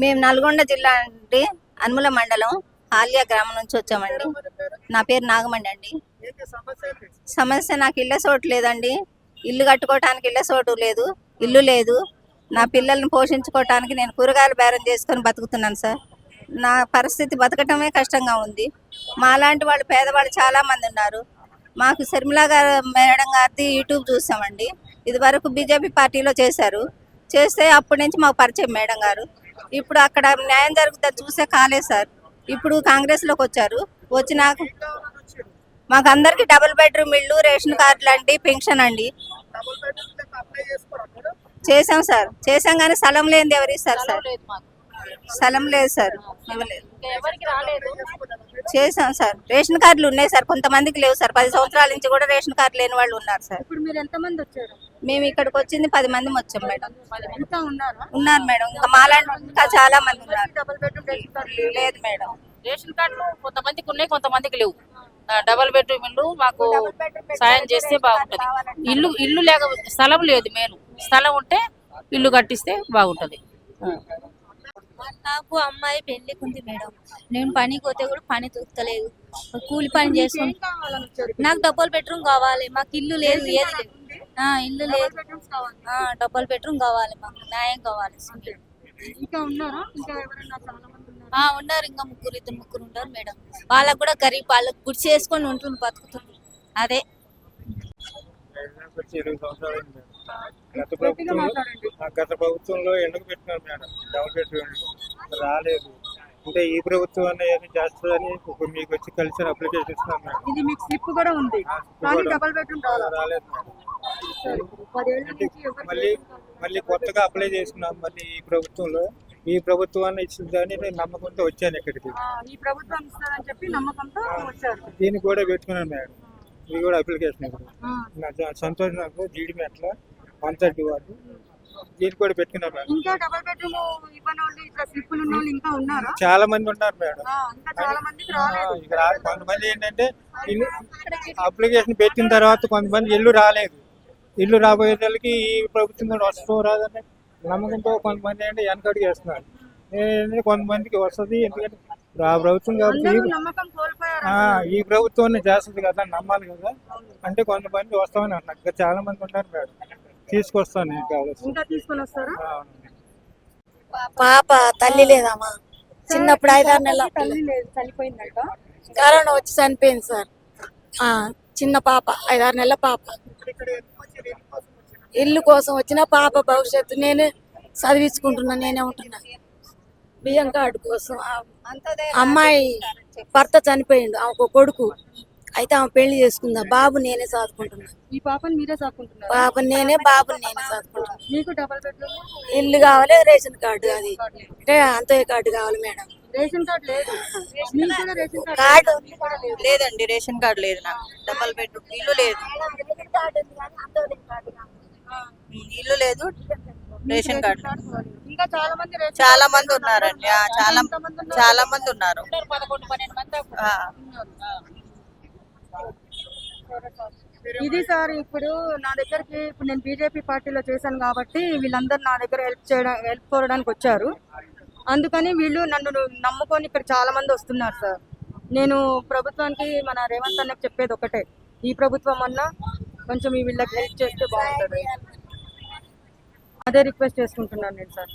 మేము నల్గొండ జిల్లా అండి అనుముల మండలం ఆలియా గ్రామం నుంచి వచ్చామండి. నా పేరు నాగమండి అండి. సమస్య నాకు ఇళ్ళ చోటు లేదండి. ఇల్లు కట్టుకోవటానికి ఇళ్ళ చోటు లేదు ఇల్లు లేదు. నా పిల్లల్ని పోషించుకోవటానికి నేను కూరగాయలు బేరం చేసుకొని బతుకుతున్నాను సార్. నా పరిస్థితి బతకటమే కష్టంగా ఉంది. మా లాంటి వాళ్ళు పేదవాళ్ళు చాలా మంది ఉన్నారు. మాకు శర్మిలా గారు మేడం గారిది యూట్యూబ్ చూసామండి. ఇది వరకు బీజేపీ పార్టీలో చేశారు. చేస్తే అప్పటి నుంచి మాకు పరిచయం మేడం గారు. ఇప్పుడు అక్కడ న్యాయం జరుగుతుంది చూసే కాలేదు సార్. ఇప్పుడు కాంగ్రెస్లోకి వచ్చారు. వచ్చినాక మాకు అందరికి డబుల్ బెడ్రూమ్ ఇల్లు రేషన్ కార్డులు అండి పెన్షన్ అండి. చేసాం సార్. చేసాం కానీ స్థలం లేనిది ఎవరు ఇస్తారు సార్? స్థలం లేదు సార్. ఇవ్వలేదు చేసాం సార్. రేషన్ కార్డులు ఉన్నాయి సార్. కొంతమందికి లేవు సార్. పది సంవత్సరాల నుంచి కూడా రేషన్ కార్డు లేని వాళ్ళు ఉన్నారు సార్. ఇప్పుడు మీరు ఎంతమంది వచ్చారు? మేము ఇక్కడికి వచ్చింది పది మంది వచ్చాం మేడం. ఉన్నారా? ఉన్నారు మేడం. ఇంకా మాలాంటి ఇంకా చాలా మంది ఉన్నారు. డబుల్ బెడ్రూమ్ రేషన్ కార్డు లేదు మేడం. రేషన్ కార్డులు కొంతమందికి ఉన్నాయి కొంతమందికి లేవు. డబల్ బెడ్రూమ్ ఇల్లు మాకు సాయం చేస్తే బాగుంటది. ఇల్లు ఇల్లు లేక స్థలం లేదు మేలు. స్థలం ఉంటే ఇల్లు కట్టిస్తే బాగుంటది. నాకు అమ్మాయి పెళ్ళికి ఉంది మేడం. నేను పనికి పోతే కూడా పని దొరకలేదు. కూలి పని వచ్చారు నాకు డబుల్ బెడ్రూమ్ కావాలి. మాకు ఇల్లు లేదు ఏది లేదు. ఇల్లు లేదు. డబుల్ బెడ్రూమ్ కావాలి మాకు. న్యాయం కావాలి ఇంకా ఉన్నారా? ఇంకా ఎవరైనా చాలా మంది ఉన్నారు? ఆ, ఉన్నారు. ఇంకా ముగ్గురు ఇద్దరు ముగ్గురు ఉన్నారు మేడం. వాళ్ళకు కూడా గరీబ్ వాళ్ళకి గుడి చేసుకొని ఉంటుంది బతుకుతుంది అదే. గత ప్రభుత్వంలో ఆ గత ప్రభుత్వంలో ఎందుకు పెట్టినారు మేడం? డబుల్ బెడ్రూమ్ రాలేదు. అంటే ఈ ప్రభుత్వం చేస్తుందని ఇప్పుడు మీకు వచ్చి కలిసి అప్లికేషన్ ఇస్తున్నాం మేడం. ఇది మీకు స్లిప్ కూడా ఉంది. కానీ డబుల్ బెడ్రూమ్ రాలా రాలేదు మేడం. మళ్ళీ మళ్ళీ కొత్తగా అప్లై చేసుకున్నాం మళ్ళీ ఈ ప్రభుత్వంలో. ఈ ప్రభుత్వాన్ని ఇచ్చిందని నేను నమ్మకంతో వచ్చాను ఇక్కడికి. ఈ ప్రభుత్వం ఇస్తుందని చెప్పి నమ్మకంతో వచ్చారు. దీన్ని కూడా పెట్టుకున్నాను మేడం. ఇది కూడా అప్లికేషన్ ఇప్పుడు జ- సంతోష్ నాకు జీడి మెట్ల వన్ థర్టీ వార్డు దీన్ని కూడా పెట్టుకున్నాను మేడం. ఇంకా డబుల్ బెడ్రూమ్ వాళ్ళు ఇట్లా స్లిప్పులు వాళ్ళు ఇంకా ఉన్నారా? చాలా మంది ఉన్నారు మేడం. ఇంకా చాలా మందికి రాలేదు. ఇక రా- కొంతమంది ఏంటంటే ఇల్లు అప్లికేషన్ పెట్టిన తర్వాత కొంతమంది ఇల్లు రాలేదు. ఇల్లు రాబోయేదానికి ఈ ప్రభుత్వం కూడా వస్తుందో రాదని నమ్మకంతో కొంతమంది అంటే వెనకడుగు చేస్తున్నారు కొంతమందికి వస్తుంది ఎందుకంటే ఆ ప్రభుత్వం కాబట్టి ఈ ప్రభుత్వాన్ని చేస్తుంది కదా నమ్మాలి కదా. అంటే కొంతమంది వస్తామని అన్నారు ఇంకా చాలా మంది ఉన్నారు మేడం. తీసుకొస్తాను నేను కావాల్సి ఇంకా తీసుకొని వస్తారా? పాప తల్లి లేదమ్మా. చిన్నప్పుడు ఐదారు నెలల తల్లి లేదు చనిపోయిందంట. కరోనా వచ్చి చనిపోయింది సార్. ఆ చిన్న పాప ఐదారు నెలల పాప. ఇల్లు కోసం వచ్చిన పాప భవిష్యత్తు నేనే చదివించుకుంటున్నా నేనే ఉంటున్నా. బియ్యం కార్డు కోసం. అమ్మాయి భర్త చనిపోయిండు ఒక కొడుకు. అయితే ఆమె పెళ్ళి చేసుకుందా బాబు నేనే చదువుకుంటున్నా ఈ పాపని మీరే సాకుంటున్నారు బాబు నేనే బాబుని నేనే చదువుకుంటున్నా మీకు డబుల్ బెడ్రూమ్ ఇల్లు కావాలి రేషన్ కార్డు అది. అంటే అంతే కార్డు కావాలి మేడం. రేషన్ కార్డు లేదు. కార్డు లేదండి రేషన్ కార్డు లేదు నాకు. డబల్ బెడ్రూమ్ ఇల్లు లేదు. ఇల్లు లేదు. Ration card. ఇంకా చాలా మంది చాలా మంది ఉన్నారండి. ఆ, చాలా చాలా మంది ఉన్నారు. ఉన్నారు పదకొండు పన్నెండు మంది ఆ. ఇది సార్ ఇప్పుడు నా దగ్గరికి ఇప్పుడు నేను బీజేపీ పార్టీలో చేశాను కాబట్టి వీళ్ళందరూ నా దగ్గర హెల్ప్ చేయడం హెల్ప్ కోరడానికి వచ్చారు. అందుకని వీళ్ళు నన్ను నమ్ముకొని ఇక్కడ చాలా మంది వస్తున్నారు సార్. నేను ప్రభుత్వానికి మన రేవంత్ అన్నకి చెప్పేది ఒకటే. ఈ ప్రభుత్వం అన్నా కొంచెం ఈ వీళ్ళకి హెల్ప్ చేస్తే బాగుంటుంది. అదే రిక్వెస్ట్ చేసుకుంటున్నాను నేను సార్.